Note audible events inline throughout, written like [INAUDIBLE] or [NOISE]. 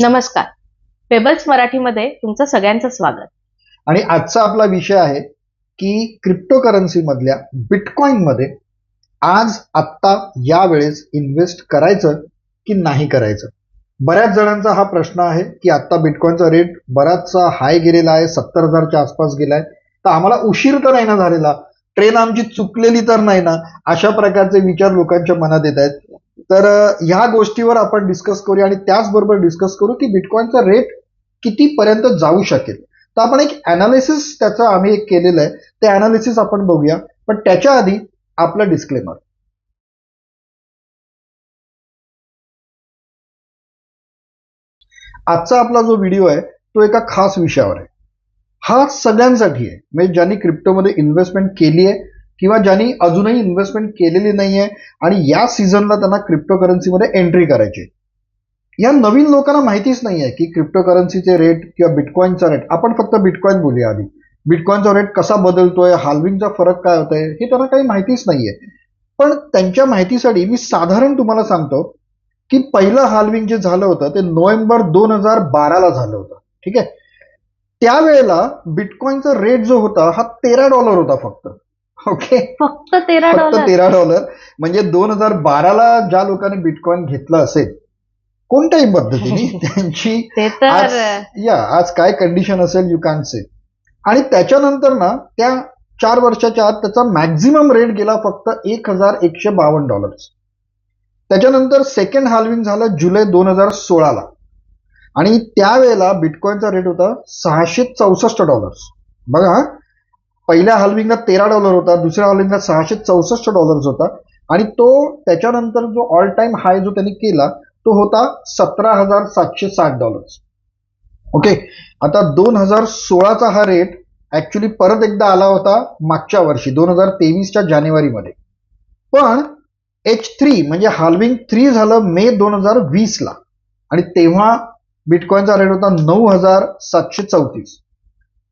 नमस्कार. पेबल्स मराठीमध्ये तुमचं सगळ्यांचं स्वागत. आणि आजचा आपला विषय आहे की क्रिप्टोकरन्सी मधल्या बिटकॉइनमध्ये आज आत्ता या वेळेस इन्व्हेस्ट करायचं की नाही करायचं? बऱ्याच जणांचा हा प्रश्न आहे की आत्ता बिटकॉइनचा रेट बराचसा हाय गेलेला आहे सत्तर हजारच्या आसपास गेलाय. तर आम्हाला उशीर तर नाही ना झालेला? ट्रेन आमची चुकलेली तर नाही ना? अशा प्रकारचे विचार लोकांच्या मनात येत आहेत. तर ह्या गोष्टीवर आपण डिस्कस करूया आणि त्याचबरोबर डिस्कस करू की बिटकॉइनचा रेट कितीपर्यंत जाऊ शकेल. तर आपण एक अनालिसिस त्याचं आम्ही एक केलेलं आहे. ते अनालिसिस आपण बघूया. पण त्याच्या आधी आपलं डिस्क्लेमर आजचा आपला जो व्हिडिओ आहे तो एका खास विषयावर आहे. हा सगळ्यांसाठी आहे. म्हणजे ज्यांनी क्रिप्टोमध्ये इन्व्हेस्टमेंट केली आहे किंवा ज्यांनी अजूनही इन्व्हेस्टमेंट केलेली नाही आहे आणि या सीझनला त्यांना क्रिप्टो करन्सीमध्ये एंट्री करायची या नवीन लोकांना माहितीच नाही आहे की क्रिप्टो करन्सीचे रेट किंवा बिटकॉईनचा रेट आपण फक्त बिटकॉईन बोलूया आधी. बिटकॉईनचा रेट कसा बदलतोय हाल्विंगचा फरक काय होतोय हे त्यांना काही माहितीच नाहीये. पण त्यांच्या माहितीसाठी मी साधारण तुम्हाला सांगतो की पहिलं हाल्विंग जे झालं होतं ते नोव्हेंबर दोन हजार बाराला झालं होतं. ठीक आहे? त्यावेळेला बिटकॉईनचा रेट जो होता हा तेरा डॉलर होता फक्त. ओके. फक्त तेरा फक्त डॉलर. तेरा डॉलर. म्हणजे दोन हजार बाराला ज्या लोकांनी बिटकॉइन घेतलं असेल कोणत्याही पद्धतीने [LAUGHS] त्यांची आज या आज काय कंडिशन असेल यू कॅन से आणि त्याच्यानंतर ना त्या चार वर्षाच्या आत त्याचा मॅक्झिमम रेट गेला फक्त एक हजार एकशे बावन्न डॉलर्स त्याच्यानंतर सेकंड हाल्विंग झालं जुलै दोन हजार सोळाला. आणि त्यावेळेला बिटकॉइनचा रेट होता सहाशे चौसष्ट डॉलर्स बघा. पहिल्या हाल्विंगला तेरा डॉलर होता दुसऱ्या हाल्विंगला सहाशे चौसष्ट डॉलर्स होता. आणि तो त्याच्यानंतर जो ऑल टाइम हाय जो त्यांनी केला तो होता सतरा हजार सातशे साठ डॉलर्स ओके आता दोन हजार सोळाचा हा रेट ऍक्च्युली परत एकदा आला होता मागच्या वर्षी दोन हजार तेवीसच्या जानेवारीमध्ये पण एच थ्री म्हणजे हाल्विंग थ्री झालं मे दोन हजार वीसला आणि तेव्हा बिटकॉइनचा रेट होता नऊ हजार सातशे चौतीस.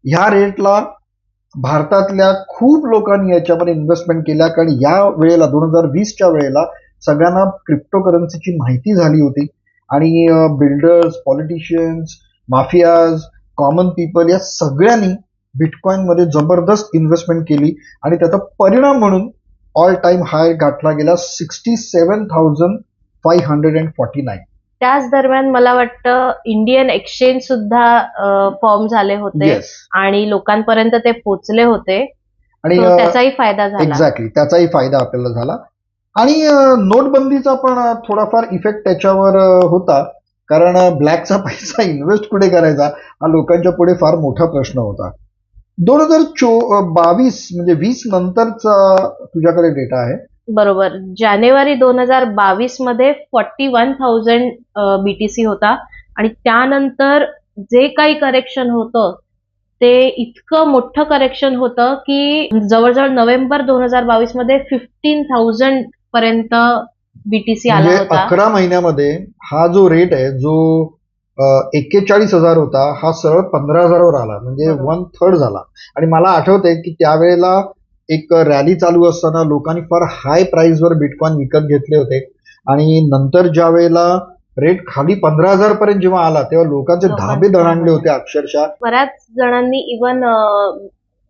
ह्या रेटला भारतातल्या खूप लोकांनी याच्यामध्ये इन्व्हेस्टमेंट केल्या. कारण या वेळेला दोन हजार वीसच्या वेळेला सगळ्यांना क्रिप्टो करन्सीची माहिती झाली होती. आणि builders politicians mafias common people या सगळ्यांनी बिटकॉईनमध्ये जबरदस्त इन्व्हेस्टमेंट केली. आणि त्याचा परिणाम म्हणून ऑल टाइम हाय गाठला गेला sixty seven thousand five hundred and forty nine त्याच दरम्यान मला वाटतं इंडियन एक्सचेंज सुद्धा फॉर्म झाले होते आणि लोकांपर्यंत ते पोचले होते. आणि तो अ, त्याचाही फायदा झाला. एक्झॅक्टली त्याचाही फायदा आपल्याला झाला. आणि अ, नोटबंदीचा पण अ, थोडाफार इफेक्ट त्याच्यावर अ, होता. कारण अ, ब्लॅकचा पैसा इन्व्हेस्ट कुठे करायचा? हा लोकांच्या पुढे फार मोठा प्रश्न होता. दोन हजार चो अ, बावीस म्हणजे वीस नंतरचा तुझ्याकडे डेटा आहे. बरोबर. जानेवारी दोन हजार बावीसमध्ये फॉर्टी वन थाउजंड बीटीसी होता. आणि त्यानंतर जे काही करेक्शन होतं ते इतकं मोठं करेक्शन होतं की जवळजवळ नोव्हेंबर दोन हजार बावीसमध्ये फिफ्टीन थाउजंड पर्यंत बीटीसी आला म्हणजे होता. अकरा महिन्यामध्ये हा जो रेट आहे जो एक्केचाळीस हजार होता हा सरळ पंधरा हजारावर आला. म्हणजे. वन थर्ड झाला. आणि मला आठवतंय की त्यावेळेला एक रॅली चालू असताना लोकांनी फार हाय प्राइसवर बिटकॉइन विकत घेतले होते. आणि नंतर ज्या वेळेला रेट खाली पंधरा हजार पर्यंत जेव्हा आला तेव्हा लोकांचे धाबे दणाणले होते अक्षरशः. बऱ्याच जणांनी इवन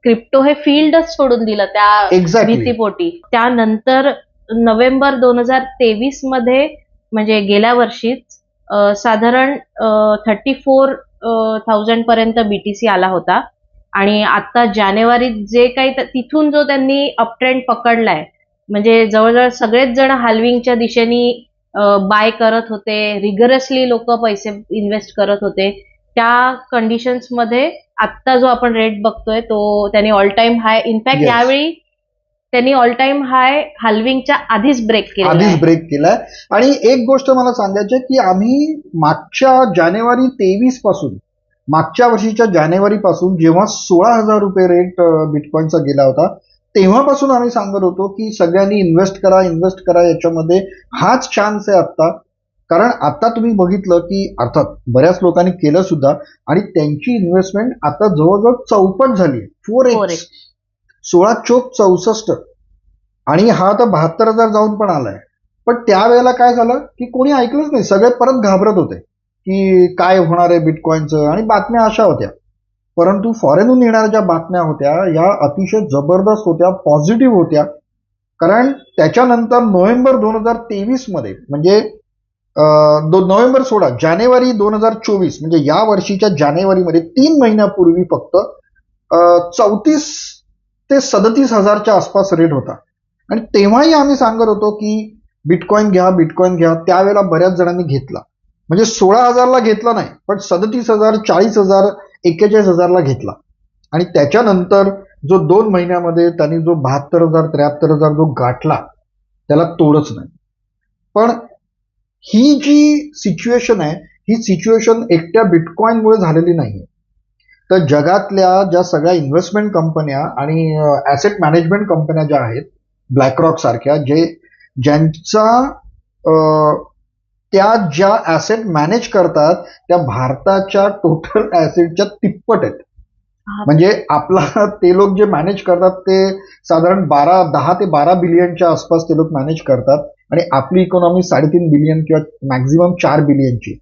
क्रिप्टो हे फील्डच सोडून दिलं त्या एक्झॅक्टली भीतीपोटी त्यानंतर नोव्हेंबर दोन हजार तेवीसमध्ये म्हणजे गेल्या वर्षीच अं, साधारण थर्टी फोर थाउजंड पर्यंत बीटीसी आला होता. आणि आता जानेवारीत जे काही तिथून जो त्यांनी अपट्रेंड पकडलाय म्हणजे जवळजवळ सगळेच जण हाल्विंगच्या दिशेने बाय करत होते रिगरसली लोक पैसे इन्व्हेस्ट करत होते त्या कंडिशन्समध्ये आत्ता जो आपण रेट बघतोय तो त्यांनी ऑल टाइम हाय इनफॅक्ट. यावेळी त्यांनी ऑल टाइम हाय हाल्विंगच्या आधीच ब्रेक केला आधीच ब्रेक केलाय. आणि एक गोष्ट मला सांगायची की आम्ही मागच्या जानेवारी तेवीसपासून मागच्या वर्षीच्या जानेवारी पासून जेव्हा सोळा हजार रुपये रेट बिटकॉइनचा गेला होता तेव्हापासून आम्ही सांगत होतो की सगळ्यांनी इन्व्हेस्ट करा इन्व्हेस्ट करा याच्यामध्ये हाच चान्स आहे आता कारण आता तुम्ही बघितलं की अर्थात बऱ्याच लोकांनी केलं सुद्धा आणि त्यांची इन्व्हेस्टमेंट आता जवळजवळ चौपट झाली फोर 4x. एक्स सोळा चोक चौसष्ट. आणि हा आता बहात्तर हजार जाऊन पण आलाय. पण त्यावेळेला काय झालं की कोणी ऐकलंच नाही. सगळे परत घाबरत होते. की काय होणार आहे बिटकॉईनचं आणि बातम्या अशा होत्या. परंतु फॉरेनहून येणाऱ्या ज्या बातम्या होत्या या अतिशय जबरदस्त होत्या पॉझिटिव्ह होत्या. कारण त्याच्यानंतर नोव्हेंबर दोन हजार तेवीसमध्ये म्हणजे दो नोव्हेंबर सोळा जानेवारी दोन हजार चोवीस म्हणजे या वर्षीच्या जानेवारीमध्ये तीन महिन्यापूर्वी फक्त चौतीस ते सदतीस हजारच्या आसपास रेट होता. आणि तेव्हाही आम्ही सांगत होतो की बिटकॉईन घ्या बिटकॉईन घ्या त्यावेळेला बऱ्याच जणांनी घेतला. म्हणजे सोळा हजारला घेतला नाही पण सदतीस हजार चाळीस हजार एक्केचाळीस हजारला घेतला. आणि त्याच्यानंतर जो दोन महिन्यामध्ये त्यांनी जो बहात्तर हजार त्र्याहत्तर हजार जो गाठला त्याला तोडच नाही. पण ही जी सिच्युएशन आहे ही सिच्युएशन एकट्या बिटकॉईनमुळे झालेली नाही तर जगातल्या ज्या सगळ्या इन्व्हेस्टमेंट कंपन्या आणि ॲसेट मॅनेजमेंट कंपन्या ज्या आहेत ब्लॅकरॉक सारख्या जे ज्यांचा त्या ज्या ॲसेट मॅनेज करतात त्या भारताच्या टोटल ॲसेटच्या तिप्पट आहेत. म्हणजे आपला ते लोक जे मॅनेज करतात ते साधारण बारा दहा ते बारा बिलियनच्या आसपास ते लोक मॅनेज करतात. आणि आपली इकॉनॉमी साडेतीन बिलियन किंवा मॅक्झिमम चार बिलियनची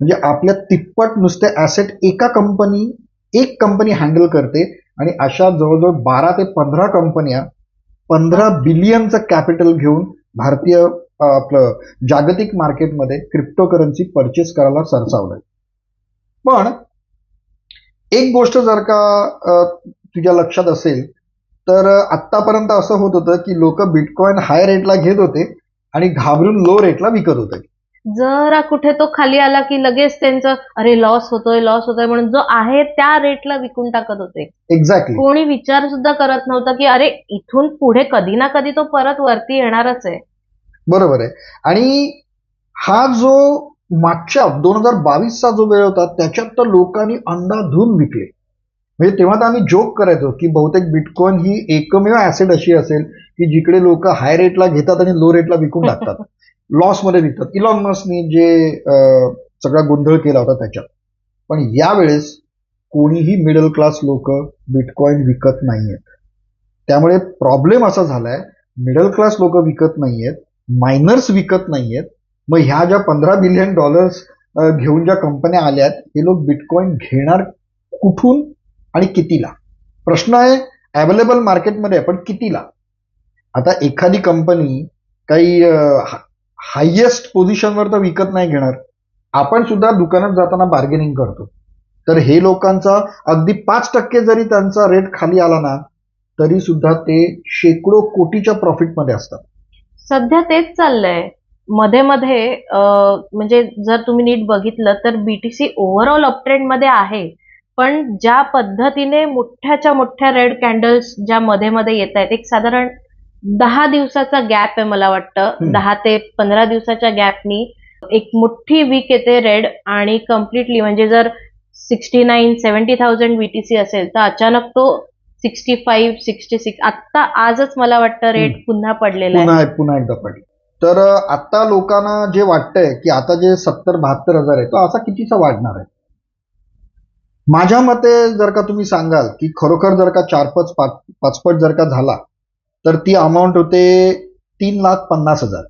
म्हणजे आपल्या तिप्पट नुसते ॲसेट एका कंपनी एक कंपनी हँडल करते. आणि अशा जवळजवळ बारा ते पंधरा कंपन्या पंधरा बिलियनचं कॅपिटल घेऊन भारतीय आपलं जागतिक मार्केटमध्ये क्रिप्टोकरन्सी परचेस करायला सरसावलंय. पण एक गोष्ट जर का तुझ्या लक्षात असेल तर आत्तापर्यंत असं होत होतं की लोक बिटकॉइन हाय रेटला घेत होते आणि घाबरून लो रेटला विकत होते. जरा कुठे तो खाली आला की लगेच त्यांचं अरे लॉस होतोय लॉस होतोय म्हणून जो आहे त्या रेटला विकून टाकत होते. एक्झॅक्टली कोणी विचार सुद्धा करत नव्हतं की अरे इथून पुढे कधी ना कधी तो परत वरती येणारच आहे. बरोबर आहे. आणि हा जो मागच्या दोन हजार बावीसचा जो वेळ होता त्याच्यात तर लोकांनी अंधाधून विकले. म्हणजे तेव्हा तर आम्ही जोक करायचो की बहुतेक बिटकॉइन ही एकमेव ऍसेट अशी असेल की जिकडे लोक हाय रेटला घेतात आणि लो रेटला विकून टाकतात. [LAUGHS] लॉसमध्ये विकतात. इलॉन मस्कनी जे सगळा गोंधळ केला होता त्याच्यात. पण यावेळेस कोणीही मिडल क्लास लोक बिटकॉइन विकत नाहीयेत. त्यामुळे प्रॉब्लेम असा झालाय. मिडल क्लास लोक विकत नाहीयेत. मायनर्स विकत नाहीयेत. मग ह्या ज्या पंधरा बिलियन डॉलर्स घेऊन ज्या कंपन्या आल्यात हे लोक बिटकॉईन घेणार कुठून आणि कितीला? प्रश्न आहे अवेलेबल मार्केटमध्ये आहे, पण कितीला? आता एखादी कंपनी काही हायेस्ट पोझिशनवर तर विकत नाही घेणार. आपण सुद्धा दुकानात जाताना बार्गेनिंग करतो. तर हे लोकांचा अगदी पाच टक्के जरी त्यांचा रेट खाली आला ना तरी सुद्धा ते शेकडो कोटीच्या प्रॉफिटमध्ये असतात. सध्या तेच चाललंय. मध्ये मध्ये म्हणजे जर तुम्ही नीट बघितलं तर बीटीसी ओव्हरऑल अपट्रेंडमध्ये आहे. पण ज्या पद्धतीने मोठ्याच्या मोठ्या रेड कॅन्डल्स ज्या मध्ये मध्ये येत आहेत एक साधारण दहा दिवसाचा गॅप आहे मला वाटतं. दहा ते पंधरा दिवसाच्या गॅपनी एक मोठी वीक येते रेड आणि कम्प्लिटली म्हणजे जर sixty nine seventy thousand BTC असेल तर अचानक तो सिक्स्टी फाईव्ह सिक्स्टी सिक्स. आत्ता आजच मला वाटतं रेट. पुन्हा पडलेला आहे. पुन्हा पुन्हा एकदा पडली. तर आता लोकांना जे वाटतंय की आता जे सत्तर बहात्तर हजार आहे तो असा कितीचा वाढणार आहे? माझ्या मते जर का तुम्ही सांगाल की खरोखर जर का चार पाच पाच पाचपट जर का झाला तर ती अमाऊंट होते तीन लाख पन्नास हजार.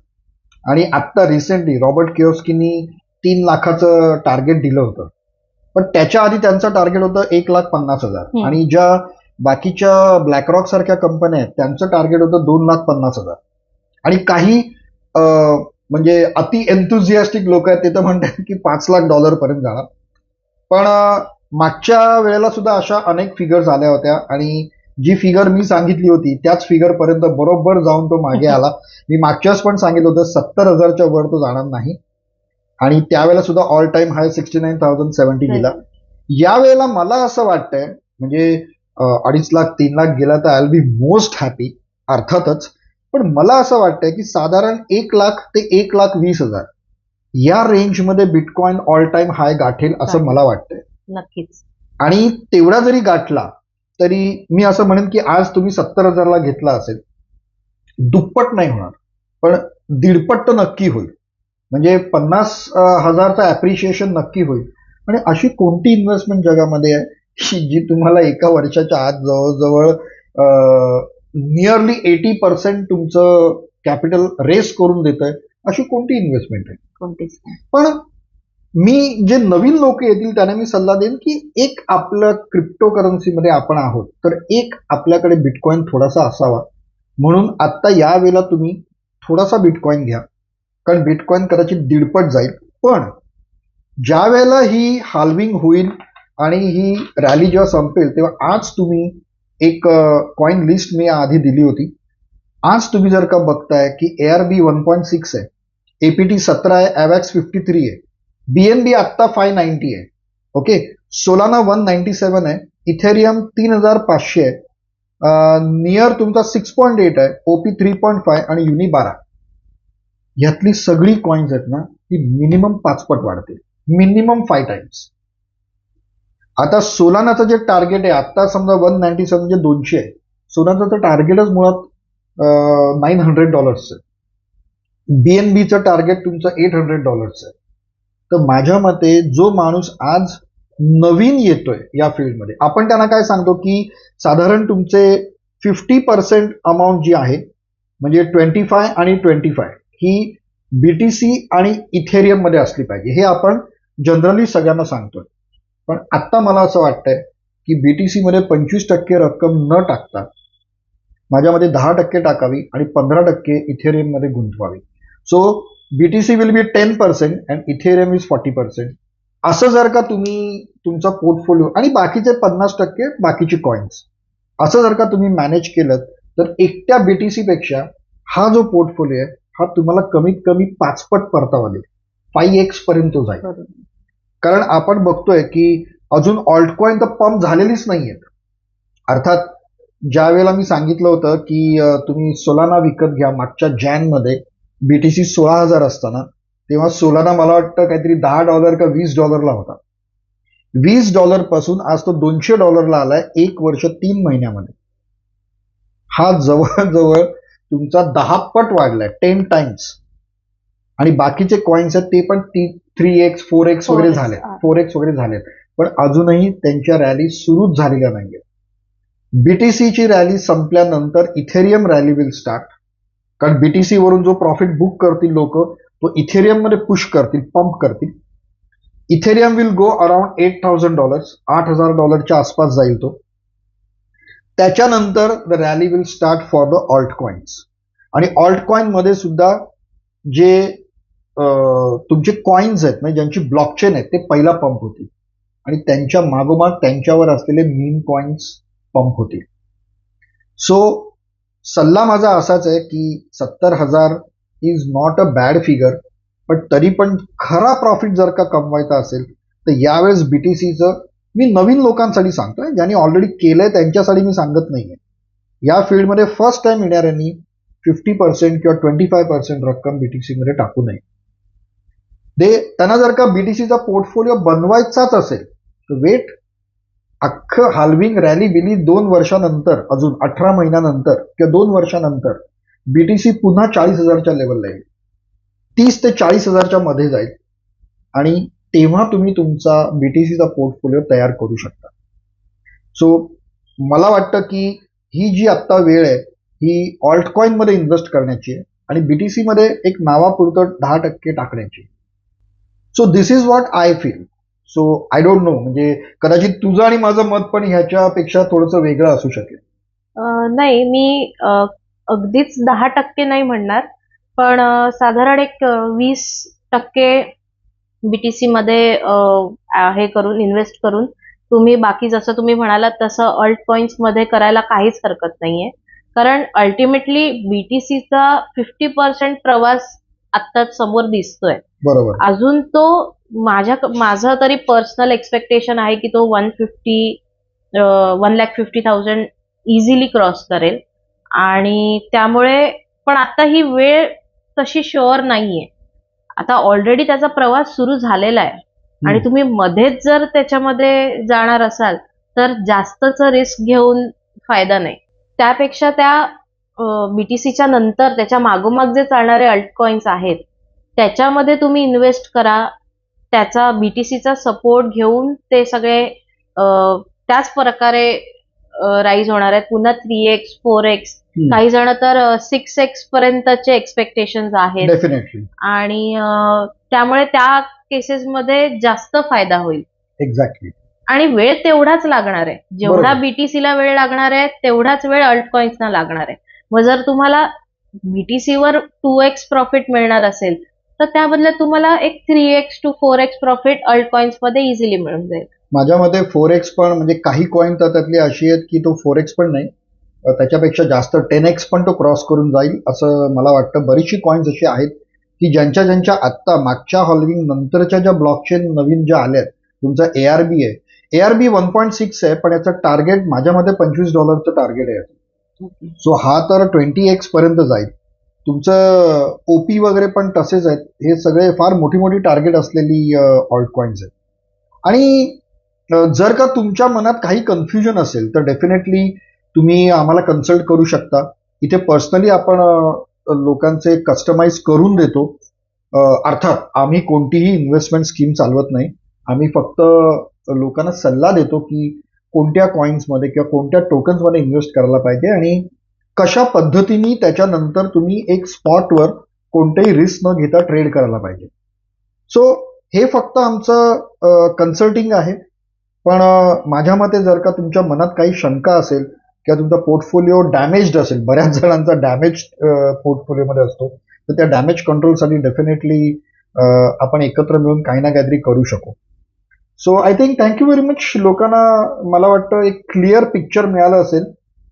आणि आत्ता रिसेंटली रॉबर्ट किओस्कीनी तीन लाखाचं टार्गेट दिलं होतं. पण त्याच्या आधी त्यांचं टार्गेट होतं एक लाख पन्नास हजार. आणि ज्या बाकीच्या ब्लॅकरॉक सारख्या कंपन्या आहेत त्यांचं टार्गेट होतं दोन लाख पन्नास हजार. आणि काही म्हणजे अति एन्थुझियास्टिक लोक आहेत ते तर म्हणतात की पाच लाख डॉलर पर्यंत जाणार. पण मागच्या वेळेला सुद्धा अशा अनेक फिगर्स आल्या होत्या आणि जी फिगर मी सांगितली होती त्याच फिगर पर्यंत बरोबर जाऊन तो मागे आला. मी मागच्याच पण सांगितलं होतं सत्तर हजारच्या वर तो जाणार नाही. आणि त्यावेळेला सुद्धा all time high sixty nine thousand seventy गेला. यावेळेला मला असं वाटतंय म्हणजे अडीच लाख तीन लाख गेला तर I will be most happy अर्थातच. पण मला असं वाटतंय की साधारण एक लाख ते एक लाख वीस हजार या रेंजमध्ये बिटकॉइन ऑल टाइम हाय गाठेल असं मला वाटतंय. नक्कीच. आणि तेवढा जरी गाठला तरी मी असं म्हणेन की आज तुम्ही सत्तर हजारला घेतला असेल दुप्पट नाही होणार पण दीडपट तर नक्की होईल. म्हणजे पन्नास हजारचं ॲप्रिशिएशन नक्की होईल. आणि अशी कोणती इन्व्हेस्टमेंट जगामध्ये आहे? [LAUGHS] जी तुम्हाला एका वर्षाच्या आत जवळजवळ नियरली एटी पर्सेंट तुमचं कॅपिटल रेस करून देत आहे अशी कोणती इन्व्हेस्टमेंट आहे? कोणतीच. पण मी जे नवीन लोक येतील त्यांना मी सल्ला देईन की एक आपलं क्रिप्टो करन्सीमध्ये आपण आहोत तर एक आपल्याकडे बिटकॉइन थोडासा असावा. म्हणून आत्ता या वेळेला तुम्ही थोडासा बिटकॉइन घ्या. कारण बिटकॉइन कदाचित दीडपट जाईल. पण ज्या वेळेला ही हाल्विंग होईल आणि ही रॅली जेव्हा संपेल तेव्हा आज तुम्ही एक कॉईन लिस्ट मी आधी दिली होती. आज तुम्ही जर का बघताय की A R B one point six आहे एपीटी सतरा आहे ॲवॅक्स फिफ्टी थ्री आहे बीएनबी आत्ता फाय नाईन्टी आहे okay? Solana one ninety seven आहे इथेरियम तीन हजार पाचशे आहे नियर तुमचा सिक्स पॉईंट एट आहे ओपी थ्री पॉईंट फाय आणि युनी बारा. ह्यातली सगळी कॉईन्स आहेत ना ती मिनिमम पाचपट वाढते मिनिमम फाय टाइम्स आता सोलानाचं जे टार्गेट आहे आता समजा वन नाईन्टी सेवन म्हणजे दोनशे आहे. सोलानाचं तर टार्गेटच मुळात नाईन हंड्रेड डॉलर्स आहे. बीएनबीचं टार्गेट तुमचं एट हंड्रेड डॉलर्सचं आहे. तर माझ्या मते जो माणूस आज नवीन येतोय या फील्डमध्ये आपण त्यांना काय सांगतो की साधारण तुमचे फिफ्टी पर्सेंट अमाऊंट जी आहे म्हणजे ट्वेंटी फाय आणि ट्वेंटी फाय ही बीटीसी आणि इथेरियममध्ये असली पाहिजे. हे आपण जनरली सगळ्यांना सांगतोय. पण आत्ता मला असं वाटतंय की बीटीसी मध्ये पंचवीस टक्के रक्कम न टाकता माझ्यामध्ये दहा टक्के टाकावी आणि पंधरा टक्के इथेरियममध्ये गुंतवावी. So BTC will be ten percent and Ethereum is forty percent असं जर का तुम्ही तुमचा पोर्टफोलिओ आणि बाकीचे पन्नास टक्के बाकीचे कॉइन्स असं जर का तुम्ही मॅनेज केलं तर एकट्या बीटीसी पेक्षा हा जो पोर्टफोलिओ आहे हा तुम्हाला कमीत कमी पाचपट परतावा देईल. फाईव्ह एक्स पर्यंत जाईल. कारण आपण बघतोय की अजून ऑल्टकॉईन तर पंप झालेलीच नाहीयेत अर्थात ज्या वेळेला मी सांगितलं होतं की तुम्ही सोलाना विकत घ्या मागच्या जॅनमध्ये बीटीसी सोळा हजार असताना तेव्हा सोलाना मला वाटतं काहीतरी दहा डॉलर का वीस डॉलरला होता. वीस डॉलरपासून आज तो दोनशे डॉलरला आलाय एक वर्ष तीन महिन्यामध्ये. हा जवळजवळ तुमचा दहा पट वाढलाय टेन टाइम्स आणि बाकीचे कॉइन्स आहेत ते पण ती थ्री एक्स फोर एक्स वगैरे 4x, झाले. फोर एक्स वगैरे झालेत. पण अजूनही त्यांच्या रॅली सुरूच झालेल्या नाहीये बीटीसीची रॅली संपल्यानंतर इथेरियम रॅली विल स्टार्ट कारण बीटीसी वरून जो प्रॉफिट बुक करतील लोक तो इथेरियममध्ये पुश करतील पंप करतील. Ethereum will go around eight thousand dollars आठ हजार डॉलरच्या आसपास जाईल तो. त्याच्यानंतर the rally will start for the alt coins आणि ऑल्ट कॉइनमध्ये सुद्धा जे तुमचे कॉइन्स आहेत म्हणजे ज्यांची ब्लॉकचेन आहेत ते पहिला पंप होतील. आणि त्यांच्या मागोमाग त्यांच्यावर असलेले मीन कॉइन्स पंप होतील. सो सल्ला माझा असाच आहे की सत्तर हजार is not a bad figure पण तरी पण खरा प्रॉफिट जर का कमवायचा असेल तर यावेळेस बीटीसीचं मी नवीन लोकांसाठी सांगतोय ज्यांनी ऑलरेडी केलंय त्यांच्यासाठी मी सांगत नाहीये. या फील्डमध्ये फर्स्ट टाइम येणाऱ्यांनी फिफ्टी पर्सेंट किंवा ट्वेंटी फाय पर्सेंट रक्कम बीटीसी मध्ये टाकू नये. दे त्यांना जर का बीटीसीचा पोर्टफोलिओ बनवायचाच असेल तर वेट अख्खं हाल्विंग रॅली बिली दोन वर्षानंतर अजून अठरा महिन्यानंतर किंवा दोन वर्षानंतर बीटीसी पुन्हा चाळीस हजारच्या लेवलला येईल. तीस ते चाळीस हजारच्या मध्ये जाईल. आणि तेव्हा तुम्ही तुमचा बीटीसीचा पोर्टफोलिओ तयार करू शकता. सो मला वाटतं की ही जी आत्ता वेळ आहे ही ऑल्ट कॉइनमध्ये इन्व्हेस्ट करण्याची आहे आणि बीटीसी मध्ये एक नावापुरतं दहा टक्के टाकण्याची so this is what I feel so I don't know म्हणजे कदाचित तुझं आणि माझं मत पण ह्याच्यापेक्षा थोडंसं वेगळं असू शकेल. नाही मी अगदीच दहा टक्के नाही म्हणणार. पण साधारण एक वीस टक्के बीटीसी मध्ये हे करून इन्व्हेस्ट करून तुम्ही बाकी जसं तुम्ही म्हणालात तसं अल्ट कॉइन्समध्ये करायला काहीच हरकत नाहीये. कारण अल्टिमेटली बीटीसीचा फिफ्टी पर्सेंट प्रवास आत्ता समोर दिसतोय. बरोबर. अजून तो माझ्या माझं तरी पर्सनल एक्सपेक्टेशन आहे की तो one fifty one lakh fifty thousand easily cross करेल. आणि त्यामुळे पण आता ही वेळ तशी शुअर नाहीये. आता ऑलरेडी त्याचा प्रवास सुरू झालेला आहे. आणि तुम्ही मध्येच जर त्याच्यामध्ये जाणार असाल तर जास्तच रिस्क घेऊन फायदा नाही. त्यापेक्षा त्या बीटीसीच्या नंतर त्याच्या मागोमाग जे चालणारे अल्ट कॉइन्स आहेत त्याच्यामध्ये तुम्ही इन्व्हेस्ट करा. त्याचा बीटीसीचा सपोर्ट घेऊन ते सगळे त्याच प्रकारे राईज होणार आहेत. पुन्हा थ्री एक्स फोर एक्स. काही जण तर सिक्स एक्स पर्यंतचे एक्सपेक्टेशन आहेत. डेफिनेटली आणि त्यामुळे त्या केसेसमध्ये जास्त फायदा होईल. एक्झॅक्टली आणि वेळ तेवढाच लागणार आहे. जेवढा. बीटीसीला वेळ लागणार आहे तेवढाच वेळ अल्टकॉइन्सना लागणार आहे. मग जर तुम्हाला बीटीसीवर टू एक्स प्रॉफिट मिळणार असेल तर त्या बदल्यात तुम्हाला एक three x two four x profit अल्टकॉइन्समध्ये easily मिळून जाईल. माझ्या मते फोर एक्स पण म्हणजे काही कॉईन तर त्यातली अशी आहेत की तो फोर एक्स पण नाही. त्याच्यापेक्षा जास्त टेन एक्स पण तो क्रॉस करून जाईल असं मला वाटतं. बरीचशी कॉईन्स अशी आहेत की ज्यांच्या ज्यांच्या आत्ता मागच्या हॉलविंग नंतरच्या ज्या ब्लॉकचेन नवीन ज्या आल्या आहेत तुमचा ए आर बी आहे. A R B one point six आहे पण याचं टार्गेट माझ्या मते पंचवीस डॉलरचं टार्गेट आहे. सो हा तर ट्वेंटी एक्स पर्यंत जाईल. तुमचं ओपी वगैरे पण तसेच आहेत. हे सगळे फार मोठी मोठी टार्गेट असलेली ऑल्ट कॉईन्स आहेत. आणि जर का तुमच्या मनात काही कन्फ्युजन असेल तर डेफिनेटली तुम्ही आम्हाला कन्सल्ट करू शकता. इथे पर्सनली आपण लोकांचे कस्टमाइज करून देतो. अर्थात आम्ही कोणतीही इन्व्हेस्टमेंट स्कीम चालवत नाही. आम्ही फक्त लोकांना सल्ला देतो की कोणत्या कॉईन्समध्ये किंवा कोणत्या टोकन्समध्ये इन्व्हेस्ट करायला पाहिजे आणि कशा पद्धतीने त्याच्यानंतर तुम्ही एक स्पॉटवर कोणतेही रिस्क न घेता ट्रेड करायला पाहिजे. सो हे फक्त आमचं कन्सल्टिंग आहे. पण माझ्या मते जर का तुमच्या मनात काही शंका असेल किंवा तुमचा पोर्टफोलिओ डॅमेज्ड असेल बऱ्याच जणांचा डॅमेज पोर्टफोलिओमध्ये असतो तर त्या डॅमेज कंट्रोलसाठी डेफिनेटली आपण एकत्र मिळून काही ना काहीतरी करू शकू. So I think thank you very much लोकांना मला वाटतं एक क्लिअर पिक्चर मिळालं असेल.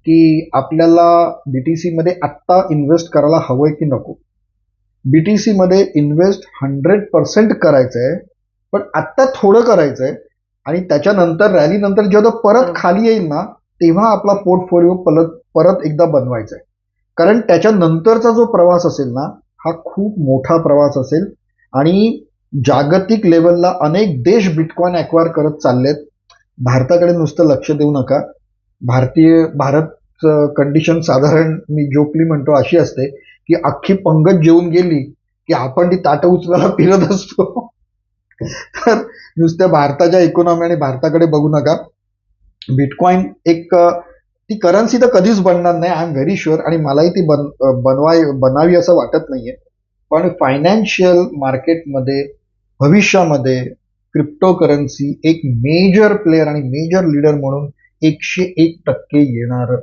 की आपल्याला बीटीसी मध्ये आत्ता इन्व्हेस्ट करायला हवंय की नको? बीटीसी मध्ये इन्व्हेस्ट हंड्रेड पर्सेंट करायचं आहे पण आत्ता थोडं करायचं आहे आणि त्याच्यानंतर रॅली नंतर जेव्हा तो परत खाली येईल ना तेव्हा आपला पोर्टफोलिओ परत परत एकदा बनवायचा आहे कारण त्याच्यानंतरचा जो प्रवास असेल ना हा खूप मोठा प्रवास असेल आणि जागतिक लेवलला अनेक देश बिटकॉइन अक्वायर करत चाललेत. भारताकडे नुसतं लक्ष देऊ नका. भारतीय भारत कंडिशन साधारण मी जोकली म्हणतो अशी असते की अख्खी पंगत जेवून गेली की आपण ती ताटं उचलायला फिरत असतो. तर नुसत्या भारताच्या इकॉनॉमी आणि भारताकडे बघू नका. बिटकॉईन एक ती करन्सी तर कधीच बनणार नाही आय एम व्हेरी शुअर आणि मलाही ती बन बनवाय बनावी असं वाटत नाहीये. पण फायनान्शियल मार्केटमध्ये भविष्यामध्ये क्रिप्टो करन्सी एक मेजर प्लेअर आणि मेजर लीडर म्हणून एकशे एक टक्के येणार.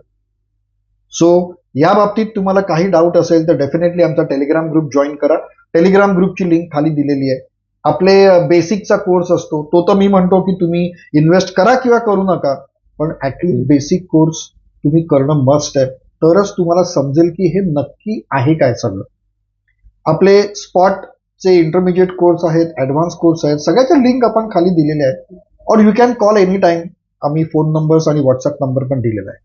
सो या बाबतीत तुम्हाला काही डाऊट असेल तर डेफिनेटली आमचा टेलिग्राम ग्रुप जॉईन करा. टेलिग्राम ग्रुपची लिंक खाली दिलेली आहे. आपले बेसिकचा कोर्स असतो. तो तर मी म्हणतो की तुम्ही इन्व्हेस्ट करा किंवा करू नका पण ऍटलीस्ट बेसिक कोर्स तुम्ही करणं मस्ट आहे. तरच तुम्हाला समजेल की हे नक्की आहे काय सगळं. आपले स्पॉटचे इंटरमिजिएट कोर्स आहेत ऍडव्हान्स कोर्स आहेत सगळ्याच्या लिंक आपण खाली दिलेल्या आहेत. और you can call any time आम्ही फोन नंबर्स आणि व्हॉट्सअप नंबर पण दिलेला आहे.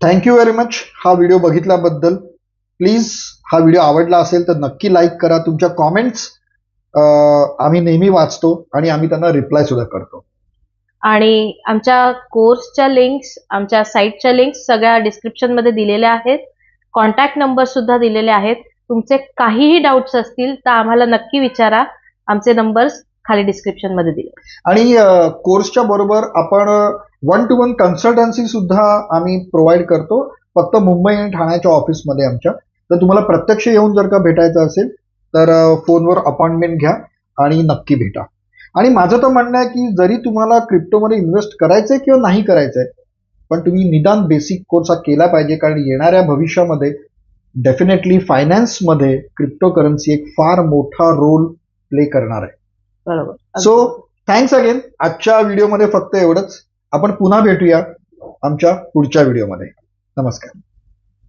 थँक्यू व्हेरी मच हा व्हिडिओ बघितल्याबद्दल प्लीज हा व्हिडिओ आवडला असेल तर नक्की लाईक करा तुमच्या कॉमेंट्स आम्ही नेहमी वाचतो आणि आम्ही त्यांना रिप्लाय सुद्धा करतो. आणि आमच्या कोर्सच्या लिंक्स आमच्या साईटच्या लिंक्स सगळ्या डिस्क्रिप्शनमध्ये दिलेल्या आहेत. कॉन्टॅक्ट नंबर सुद्धा दिलेले आहेत. तुमचे काहीही डाऊट्स असतील तर आम्हाला नक्की विचारा. आमचे नंबर्स खाली डिस्क्रिप्शनमध्ये दिले. आणि कोर्सच्या बरोबर आपण वन टू वन कन्सल्टन्सी सुद्धा आम्ही प्रोव्हाइड करतो. फक्त मुंबई आणि ठाण्याच्या ऑफिसमध्ये आमच्या. तर तुम्हाला प्रत्यक्ष येऊन जर का भेटायचं असेल तर फोनवर अपॉइंटमेंट घ्या आणि नक्की भेटा. आणि माझं तर म्हणणं आहे की जरी तुम्हाला क्रिप्टोमध्ये इन्व्हेस्ट करायचंय किंवा नाही करायचंय पण तुम्ही निदान बेसिक कोर्स हा केला पाहिजे. कारण येणाऱ्या भविष्यामध्ये डेफिनेटली फायनान्समध्ये क्रिप्टो करन्सी एक फार मोठा रोल प्ले करणार आहे. बरोबर. सो थँक्स अगेन आजच्या व्हिडिओमध्ये फक्त एवढंच. आपण पुन्हा भेटूया आमच्या पुढच्या व्हिडिओमध्ये नमस्कार.